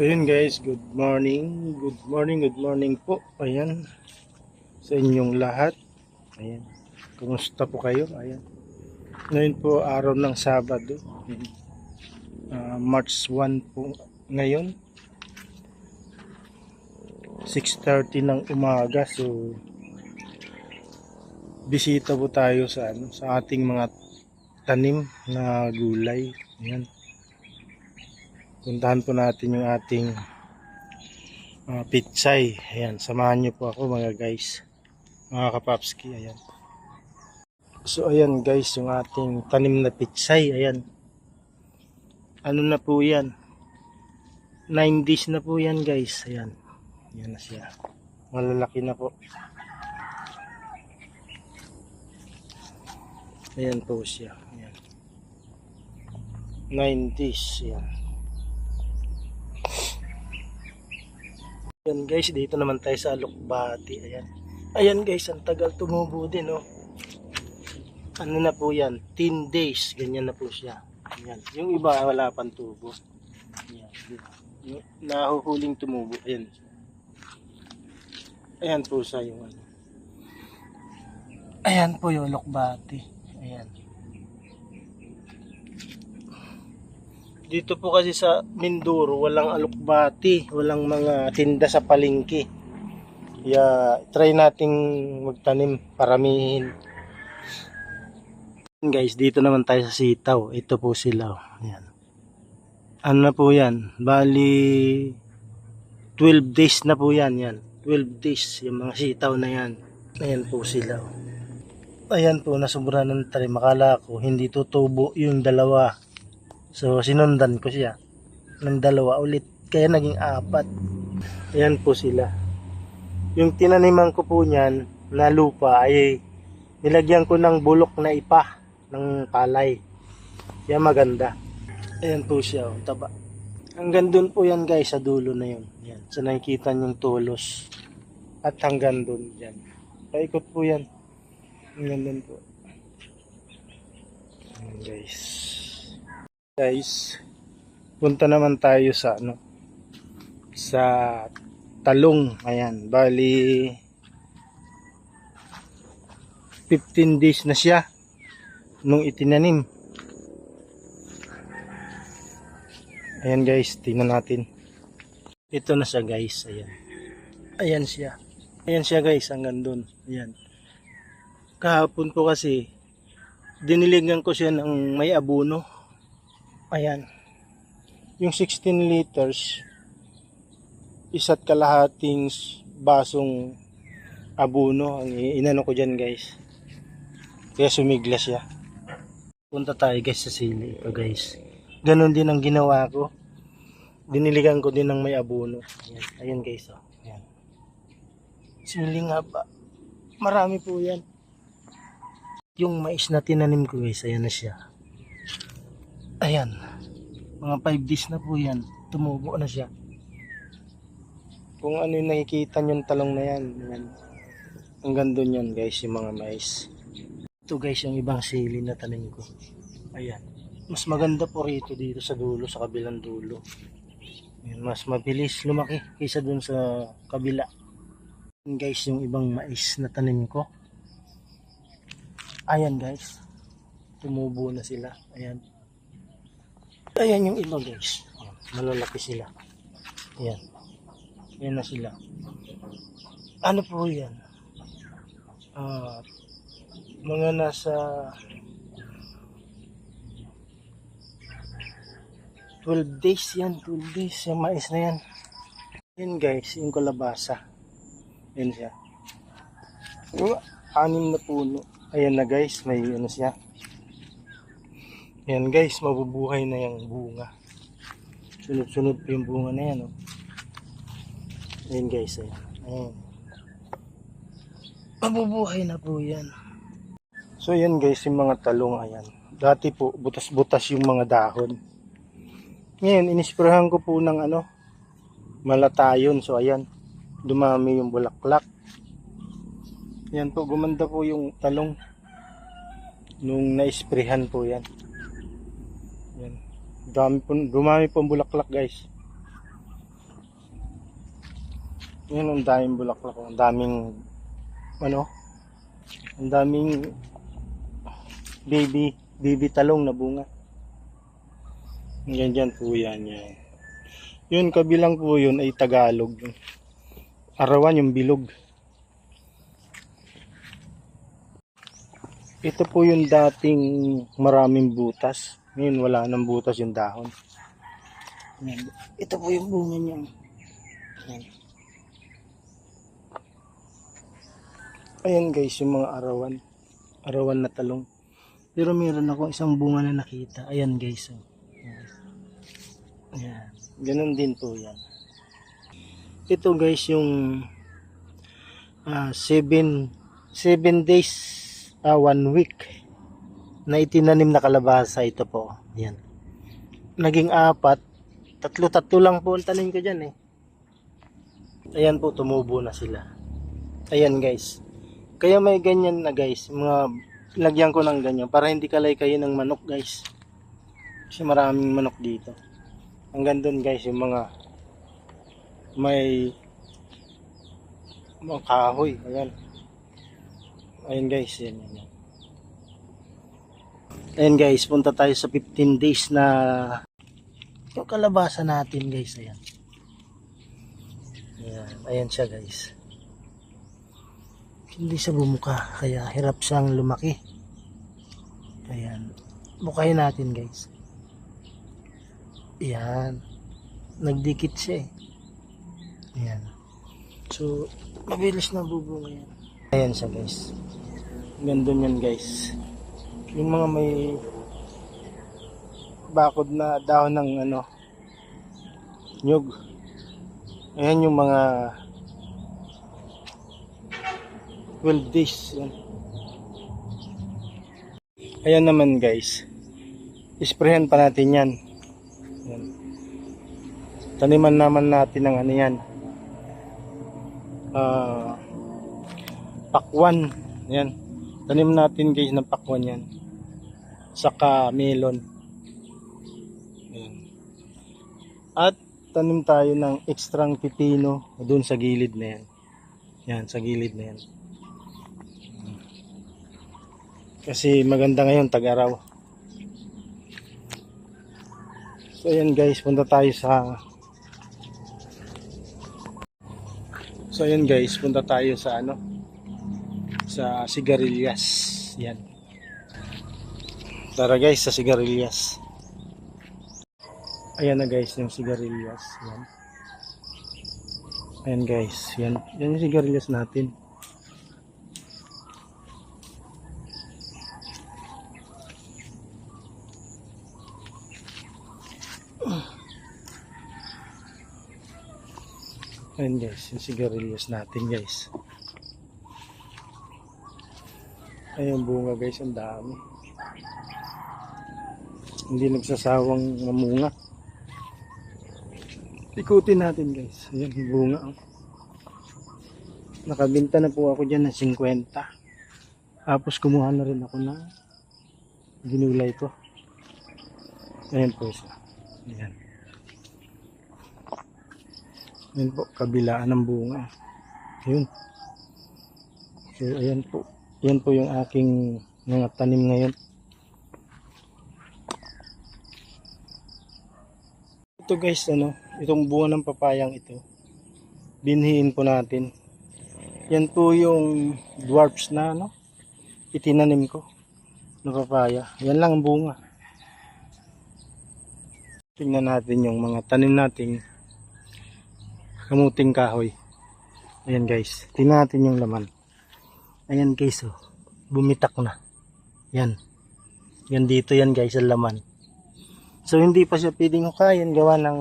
So yun guys, good morning. Good morning, good morning po. Ayan. Sa inyong lahat. Ayan. Kumusta po kayo? Ayan. Ngayon po araw ng Sabado. Ah, March 1 po ngayon. 6.30 ng umaga. So bisita po tayo sa ano sa ating mga tanim na gulay. Ayan puntahan po natin yung ating uh, pitsay. Ayan, samahan niyo po ako mga guys. Mga kapapski, ayan. So ayan guys, yung ating tanim na pitsay, ayan. Ano na po yan? 9 days na po yan guys, ayan. Ayan na siya. Malalaki na po. Ayan po siya. Ayan. 9 days, ayan. Ayan guys, dito naman tayo sa Alukbati. Ayan. Ayan guys, ang tagal tumubo din, oh. Ano na po yan? 10 days. Ganyan na po siya. Ayan. Yung iba, wala pang tubo. Ayan. Yung nahuhuling tumubo. Ayan. Ayan po sa yung ano. Ayan po yung Alukbati. Ayan. Dito po kasi sa Mindoro, walang alukbati, walang mga tinda sa palengke. Kaya try nating magtanim, paramihin. Guys, dito naman tayo sa sitaw. Ito po sila. oh. Ayan. Ano na po yan? Bali, 12 days na po yan. yan. 12 days, yung mga sitaw na yan. Ayan po sila. oh. Ayan po, nasubra ng tari. Makala ko, hindi tutubo yung dalawa. So, sinundan ko siya ng dalawa ulit. Kaya naging apat. Ayan po sila. Yung tinaniman ko po niyan na lupa ay nilagyan ko ng bulok na ipa ng palay. Kaya maganda. Ayan po siya. Oh, taba. Hanggang doon po yan guys sa dulo na yun. Yan. So nakikita yung tulos. At hanggang doon. Yan. Paikot po yan. Hanggang doon po. Ayan guys guys. Punta naman tayo sa ano sa talong. Ayan bali 15 days na siya nung itinanim. Ayan guys tingnan natin. Ito na siya guys ayan. Ayan siya. Ayan siya guys hanggang dun. Ayan. Kahapon po kasi diniligan ko siya ng may abuno Ayan. Yung 16 liters, isa't kalahating basong abuno ang inano ko dyan guys. Kaya sumigla siya. Punta tayo guys sa sili ito guys. Ganon din ang ginawa ko. Diniligan ko din ng may abuno. Ayan, Ayan guys. Oh. Ayan. Siling haba. Marami po yan. Yung mais na tinanim ko guys, ayan na siya. Ayan. Mga 5 days na po yan. Tumubo na siya. Kung ano yung nakikita nyo yung talong na yan. yan. Hanggang doon yan guys, yung mga mais. Ito guys, yung ibang sili na tanim ko. Ayan. Mas maganda po rito dito sa dulo, sa kabilang dulo. Ayan, mas mabilis lumaki kaysa dun sa kabila. Ayan guys, yung ibang mais na tanim ko. Ayan guys. Tumubo na sila. Ayan. Ayan yung iba guys. Ayan, malalaki sila. Ayan. Ayan na sila. Ano po yan? Ah, mga nasa 12 days yan. 12 days. Yung mais na yan. Yan guys, yung kalabasa. Yan siya. Anim na puno. Ayan na guys, may ano siya. Yan guys, mabubuhay na yung bunga. Sunod-sunod pa yung bunga na yan. Oh. Ayan guys, ayan. ayan. Mabubuhay na po yan. So yan guys, yung mga talong ayan. Dati po, butas-butas yung mga dahon. Ngayon, inisprahan ko po ng ano, malatayon. So ayan, dumami yung bulaklak. Yan po, gumanda po yung talong nung na-isprehan po yan. Dami po, dumami po bulaklak guys. Yan ang daming bulaklak. Ang daming, ano, ang daming baby, baby talong na bunga. Yan dyan po yan. yan. Yun, kabilang po yun ay Tagalog. Arawan yung bilog. Ito po yung dating maraming butas. Ngayon wala nang butas yung dahon. Yan. Ito po yung bunga niya. Yan. Ayan guys, yung mga arawan. Arawan na talong. Pero meron ako isang bunga na nakita. Ayan guys. Oh. Ayan. Ayan. Ganun din po yan. Ito guys yung ah, seven, seven days, ah, one week na itinanim na kalabasa ito po. Ayan. Naging apat. Tatlo-tatlo lang po ang tanim ko dyan eh. Ayan po, tumubo na sila. Ayan guys. Kaya may ganyan na guys. Mga lagyan ko ng ganyan para hindi kalay kayo ng manok guys. Kasi maraming manok dito. Hanggang doon guys yung mga may mga kahoy. Ayan. Ayan guys. Ayan, ayan. Ayan guys. Punta tayo sa 15 days na yung kalabasa natin guys. Ayan. Ayan. Ayan siya guys hindi siya bumuka kaya hirap siyang lumaki ayan bukayin natin guys ayan nagdikit siya eh ayan so mabilis na bubunga yan ayan siya guys gandun yan guys yung mga may bakod na dahon ng ano nyug ayan yung mga 12 days. Yan. Ayan naman guys. Isprehan pa natin yan. yan. Taniman naman natin ng ano yan. Ah, pakwan. Yan. Tanim natin guys ng pakwan yan. Saka melon. Yan. At tanim tayo ng ekstrang pipino doon sa gilid na yan. Yan, sa gilid na yan. Kasi maganda ngayon tag-araw. So ayan guys, punta tayo sa So ayan guys, punta tayo sa ano? Sa sigarilyas. Yan. Tara guys, sa sigarilyas. Ayan na guys, yung sigarilyas. Yan. Ayan guys, yan. Yan yung sigarilyas natin. Ayan guys, yung sigarilyas natin guys. Ayan bunga guys, ang dami. Hindi nagsasawang mamunga. Ikutin natin guys. Ayan bunga. oh. Nakabinta na po ako dyan ng 50. Tapos kumuha na rin ako na ginulay ko. Ayan po siya. Ayan. Ayan po, kabilaan ng bunga. Ayun. So, ayan po. Yan po yung aking mga tanim ngayon. Ito guys, ano, itong bunga ng papayang ito. Binhiin po natin. Yan po yung dwarfs na, ano, itinanim ko na papaya. Yan lang ang bunga. Tingnan natin yung mga tanim nating kamuting kahoy. Ayan guys. Tingnan natin yung laman. Ayan guys oh. Bumitak na. Yan. Yan dito yan guys ang laman. So hindi pa siya pwedeng hukayin gawa ng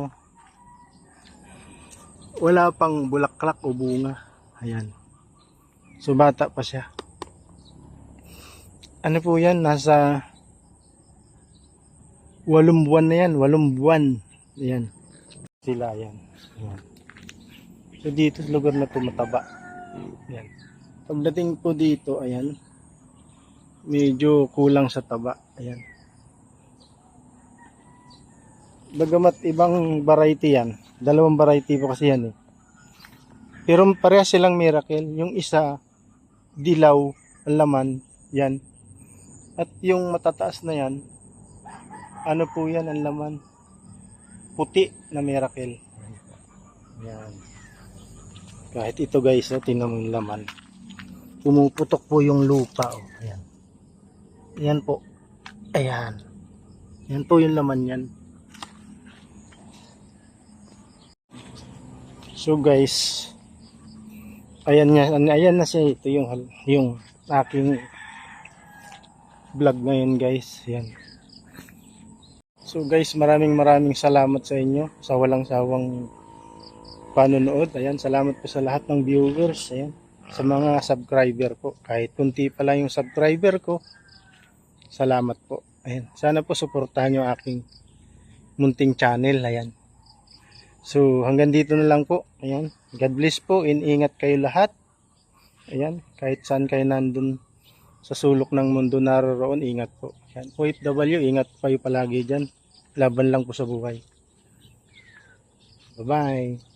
wala pang bulaklak o bunga. Ayan. So bata pa siya. Ano po yan? Nasa walong buwan na yan. Walong buwan. Ayan. Sila yan. Ayan. So dito sa lugar na to mataba. Ayan. Pagdating po dito, ayan. Medyo kulang sa taba. Ayan. Bagamat ibang variety yan. Dalawang variety po kasi yan eh. Pero parehas silang miracle. Yung isa, dilaw, laman, yan. At yung matataas na yan, ano po yan ang laman? Puti na miracle. Yan. Kahit ito guys, oh, tingnan mo laman. Pumuputok po yung lupa. Oh. Ayan. Ayan po. Ayan. Yan po yung laman yan. So guys, ayan nga, ayan na siya ito yung yung aking vlog ngayon guys. Yan. So guys, maraming maraming salamat sa inyo sa walang sawang panonood. Ayan, salamat po sa lahat ng viewers. Ayan, sa mga subscriber ko. Kahit kunti pa lang yung subscriber ko, salamat po. Ayan, sana po suportahan yung aking munting channel. Ayan. So, hanggang dito na lang po. Ayan. God bless po. Ingat kayo lahat. Ayan. Kahit saan kayo nandun sa sulok ng mundo naroroon, ingat po. Ayan. OFW, ingat kayo palagi dyan. Laban lang po sa buhay. Bye-bye.